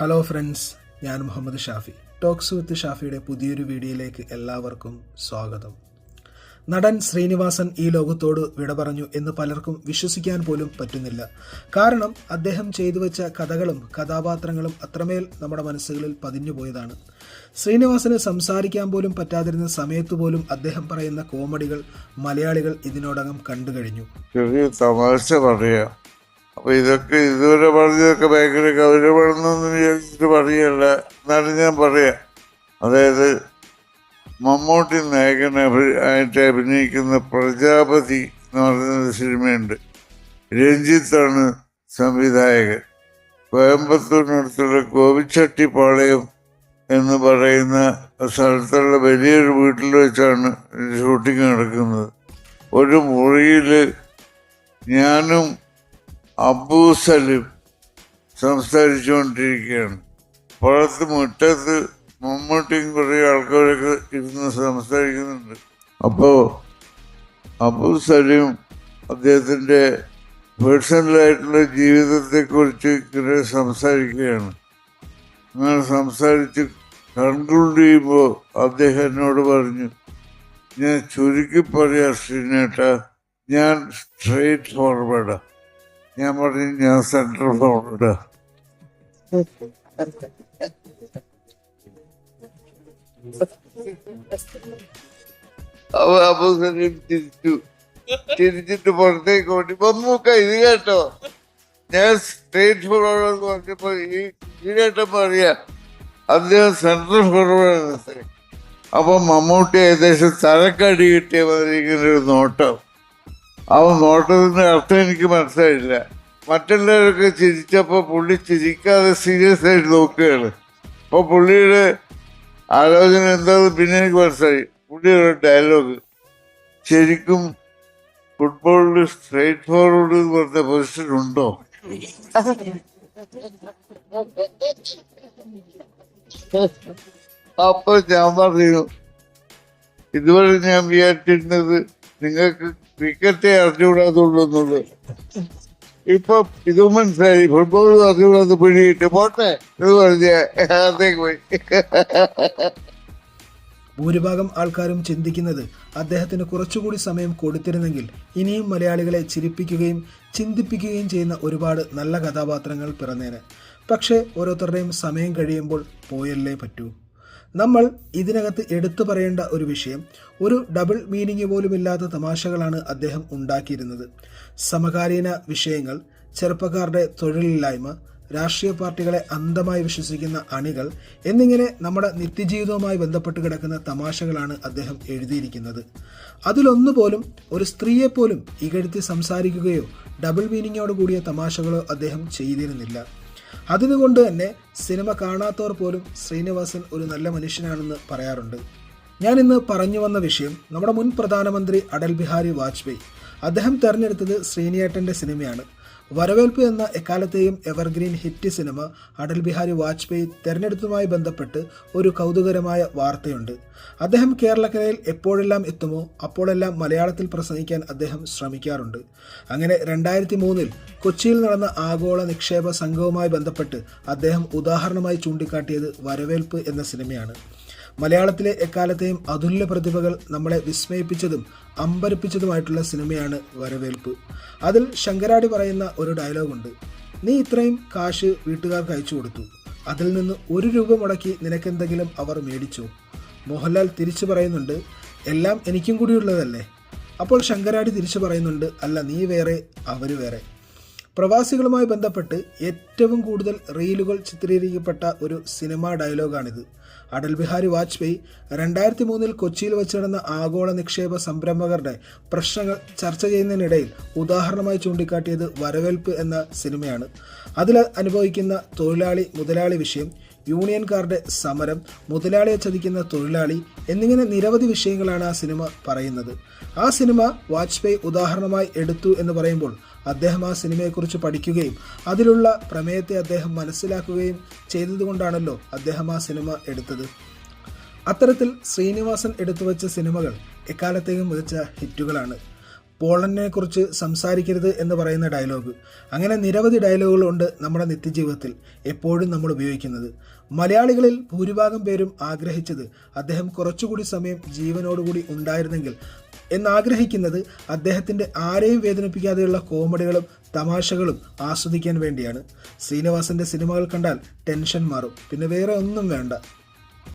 Hello friends ഞാൻ Muhammad Shafi. Talks with ഷാഫിയുടെ പുതിയൊരു വീഡിയോയിലേക്ക് എല്ലാവർക്കും സ്വാഗതം. നടൻ ശ്രീനിവാസൻ ഈ ലോകത്തോട് വിട പറഞ്ഞു എന്ന് പലർക്കും വിശ്വസിക്കാൻ പോലും പറ്റുന്നില്ല. കാരണം അദ്ദേഹം ചെയ്തു വെച്ച കഥകളും കഥാപാത്രങ്ങളും അത്രമേൽ നമ്മുടെ മനസ്സുകളിൽ പതിഞ്ഞുപോയതാണ് ശ്രീനിവാസന് സംസാരിക്കാൻ പോലും പറ്റാതിരുന്ന സമയത്ത് പോലും അദ്ദേഹം പറയുന്ന കോമഡികൾ മലയാളികൾ ഇതിനോടകം കണ്ടു കഴിഞ്ഞു. തമാശ അപ്പൊ ഇതൊക്കെ ഇതുവരെ പറഞ്ഞതൊക്കെ ഭയങ്കര ഗൗരവമാണെന്നൊന്ന് വിചാരിച്ചിട്ട് പറയല്ല. എന്നാലും ഞാൻ പറയാം. അതായത് മമ്മൂട്ടി നായകനെ അഭി- ആയിട്ട് അഭിനയിക്കുന്ന പ്രജാപതി എന്ന് പറയുന്ന സിനിമയുണ്ട്. രഞ്ജിത്താണ് സംവിധായകൻ. കോയമ്പത്തൂരിനടുത്തുള്ള കോവിച്ചട്ടിപ്പാളയം എന്ന് പറയുന്ന സ്ഥലത്തുള്ള വലിയൊരു വീട്ടിൽ വെച്ചാണ് ഷൂട്ടിംഗ് നടക്കുന്നത്. ഒരു മുറിയിൽ ഞാനും അബൂ സലിം സംസാരിച്ചുകൊണ്ടിരിക്കുകയാണ്. പുറത്ത് മുറ്റത്ത് മമ്മൂട്ടിയും കുറേ ആൾക്കാരൊക്കെ ഇരുന്ന് സംസാരിക്കുന്നുണ്ട്. അപ്പോൾ അബൂ സലീം അദ്ദേഹത്തിന്റെ പേഴ്സണലായിട്ടുള്ള ജീവിതത്തെക്കുറിച്ച് ഇങ്ങനെ സംസാരിക്കുകയാണ്. അങ്ങനെ സംസാരിച്ച് കൺക്ലൂഡ് ചെയ്യുമ്പോൾ അദ്ദേഹം എന്നോട് പറഞ്ഞു ഞാൻ ചുരുക്കി പറയാം ശ്രീനേട്ട ഞാൻ സ്ട്രെയിറ്റ് ഫോർവേഡാ. ഞാൻ പറഞ്ഞു ഞാൻ സെൻട്രൽ അവ അപ്പൊ തിരിച്ചു. തിരിച്ചിട്ട് പുറത്തേക്ക് ഓടി. മമ്മൂക്ക ഇത് കേട്ടോ. ഞാൻ സ്റ്റേറ്റ് ഫോർവേഡ് പറഞ്ഞപ്പോ ഈ കേട്ടപ്പോ അറിയാം അദ്ദേഹം സെൻട്രൽ ഫോർവേഡ് അപ്പൊ മമ്മൂട്ടി ഏകദേശം തലക്കടി കിട്ടിയ മാതിരി ഇങ്ങനെ ഒരു നോട്ടം. ആ നോട്ടത്തിന്റെ അർത്ഥം എനിക്ക് മനസ്സിലായില്ല. മറ്റുള്ളവരൊക്കെ ചിരിച്ചപ്പോ പുള്ളി ചിരിക്കാതെ സീരിയസ് ആയിട്ട് നോക്കുകയാണ്. അപ്പൊ പുള്ളിയുടെ ആലോചന എന്താണെന്ന് പിന്നെ എനിക്ക് മനസ്സിലായി. പുള്ളിയുടെ ഡയലോഗ് ശരിക്കും ഫുട്ബോളിൽ സ്ട്രേറ്റ് ഫോർവേഡ് എന്ന് പറഞ്ഞ പൊസിഷൻ ഉണ്ടോ? അപ്പൊ ഞാൻ പറഞ്ഞു ഇതുവരെ ഞാൻ വിചാരിച്ചിരുന്നത് നിങ്ങൾക്ക് ക്രിക്കറ്റേ അറിഞ്ഞുകൂടാതുള്ളൂ എന്നുള്ളത് ഇപ്പൊ ഇത് മനസ്സിലായി ഫുട്ബോൾ അറിഞ്ഞുകൂടാതെ പിടിയിട്ട് പോട്ടെ എന്ന് പറഞ്ഞ പോയി. ഭൂരിഭാഗം ആൾക്കാരും ചിന്തിക്കുന്നത് അദ്ദേഹത്തിന് കുറച്ചുകൂടി സമയം കൊടുത്തിരുന്നെങ്കിൽ ഇനിയും മലയാളികളെ ചിരിപ്പിക്കുകയും ചിന്തിപ്പിക്കുകയും ചെയ്യുന്ന ഒരുപാട് നല്ല കഥാപാത്രങ്ങൾ പിറന്നേനെ. പക്ഷേ ഓരോരുത്തരുടെയും സമയം കഴിയുമ്പോൾ പോയല്ലേ പറ്റൂ. നമ്മൾ ഇതിനകത്ത് എടുത്തു പറയേണ്ട ഒരു വിഷയം ഒരു ഡബിൾ മീനിങ് പോലുമില്ലാത്ത തമാശകളാണ് അദ്ദേഹം ഉണ്ടാക്കിയിരുന്നത്. സമകാലീന വിഷയങ്ങൾ ചെറുപ്പക്കാരുടെ തൊഴിലില്ലായ്മ രാഷ്ട്രീയ പാർട്ടികളെ അന്ധമായി വിശ്വസിക്കുന്ന അണികൾ എന്നിങ്ങനെ നമ്മുടെ നിത്യജീവിതവുമായി ബന്ധപ്പെട്ട് കിടക്കുന്ന തമാശകളാണ് അദ്ദേഹം എഴുതിയിരിക്കുന്നത്. അതിലൊന്നുപോലും ഒരു സ്ത്രീയെപ്പോലും ഇകഴ്ത്തി സംസാരിക്കുകയോ ഡബിൾ മീനിങ്ങോട് കൂടിയ തമാശകളോ അദ്ദേഹം ചെയ്തിരുന്നില്ല. അതിനുകൊണ്ട് തന്നെ സിനിമ കാണാത്തവർ പോലും ശ്രീനിവാസൻ ഒരു നല്ല മനുഷ്യനാണെന്ന് പറയാറുണ്ട്. ഞാൻ ഇന്ന് പറഞ്ഞു വന്ന വിഷയം നമ്മുടെ മുൻ പ്രധാനമന്ത്രി അടൽ ബിഹാരി വാജ്പേയി. അദ്ദേഹം തെരഞ്ഞെടുത്തത് ശ്രീനിയേട്ടന്റെ സിനിമയാണ്. വരവേൽപ്പ് എന്ന എക്കാലത്തെയും evergreen hit cinema Atal Bihari Vajpayee തെരഞ്ഞെടുത്തതുമായി ബന്ധപ്പെട്ട് ഒരു കൗതുകരമായ വാർത്തയുണ്ട്. അദ്ദേഹം കേരളക്കരയിൽ എപ്പോഴെല്ലാം എത്തുമോ അപ്പോഴെല്ലാം മലയാളത്തിൽ പ്രസംഗിക്കാൻ അദ്ദേഹം ശ്രമിക്കാറുണ്ട്. അങ്ങനെ രണ്ടായിരത്തി മൂന്നിൽ കൊച്ചിയിൽ നടന്ന ആഗോള നിക്ഷേപ സംഘവുമായി ബന്ധപ്പെട്ട് അദ്ദേഹം ഉദാഹരണമായി ചൂണ്ടിക്കാട്ടിയത് വരവേൽപ്പ് എന്ന സിനിമയാണ്. മലയാളത്തിലെ എക്കാലത്തെയും അതുല്യ പ്രതിഭകൾ നമ്മളെ വിസ്മയിപ്പിച്ചതും അമ്പരപ്പിച്ചതുമായിട്ടുള്ള സിനിമയാണ് വരവേൽപ്പ്. അതിൽ ശങ്കരാടി പറയുന്ന ഒരു ഡയലോഗുണ്ട്. നീ ഇത്രയും കാശ് വീട്ടുകാർക്ക് അയച്ചു കൊടുത്തു. അതിൽ നിന്ന് ഒരു രൂപ മുടക്കി നിനക്കെന്തെങ്കിലും അവർ മേടിച്ചു? മോഹൻലാൽ തിരിച്ചു പറയുന്നുണ്ട് എല്ലാം എനിക്കും കൂടിയുള്ളതല്ലേ? അപ്പോൾ ശങ്കരാടി തിരിച്ചു പറയുന്നുണ്ട് അല്ല നീ വേറെ അവർ വേറെ. പ്രവാസികളുമായി ബന്ധപ്പെട്ട് ഏറ്റവും കൂടുതൽ റീലുകൾ ചിത്രീകരിക്കപ്പെട്ട ഒരു സിനിമാ ഡയലോഗാണിത്. അടൽ ബിഹാരി വാജ്പേയി രണ്ടായിരത്തി മൂന്നിൽ കൊച്ചിയിൽ വെച്ച് നടന്ന ആഗോള നിക്ഷേപ സംരംഭകരുടെ പ്രശ്നങ്ങൾ ചർച്ച ചെയ്യുന്നതിനിടയിൽ ഉദാഹരണമായി ചൂണ്ടിക്കാട്ടിയത് വരവേൽപ്പ് എന്ന സിനിമയാണ്. അതിൽ അനുഭവിക്കുന്ന തൊഴിലാളി മുതലാളി വിഷയം യൂണിയൻകാരുടെ സമരം മുതലാളിയെ ചതിക്കുന്ന തൊഴിലാളി എന്നിങ്ങനെ നിരവധി വിഷയങ്ങളാണ് ആ സിനിമ പറയുന്നത്. ആ സിനിമ വാജ്പേയി ഉദാഹരണമായി എടുത്തു എന്ന് പറയുമ്പോൾ അദ്ദേഹം ആ സിനിമയെക്കുറിച്ച് പഠിക്കുകയും അതിലുള്ള പ്രമേയത്തെ അദ്ദേഹം മനസ്സിലാക്കുകയും ചെയ്തതുകൊണ്ടാണല്ലോ അദ്ദേഹം ആ സിനിമ എടുത്തത്. അത്തരത്തിൽ ശ്രീനിവാസൻ എടുത്തുവച്ച സിനിമകൾ എക്കാലത്തെയും മികച്ച ഹിറ്റുകളാണ്. പോളനെ കുറിച്ച് സംസാരിക്കരുത് എന്ന് പറയുന്ന ഡയലോഗ്. അങ്ങനെ നിരവധി ഡയലോഗുകളുണ്ട് നമ്മുടെ നിത്യജീവിതത്തിൽ എപ്പോഴും നമ്മൾ ഉപയോഗിക്കുന്നത്. മലയാളികളിൽ ഭൂരിഭാഗം പേരും ആഗ്രഹിച്ചത് അദ്ദേഹം കുറച്ചുകൂടി സമയം ജീവനോടുകൂടി ഉണ്ടായിരുന്നെങ്കിൽ എന്നാഗ്രഹിക്കുന്നത് അദ്ദേഹത്തിന്റെ ആരെയും വേദനിപ്പിക്കാതെയുള്ള കോമഡികളും തമാശകളും ആസ്വദിക്കാൻ വേണ്ടിയാണ്. ശ്രീനിവാസന്റെ സിനിമകൾ കണ്ടാൽ ടെൻഷൻ മാറും. പിന്നെ വേറെ ഒന്നും വേണ്ട.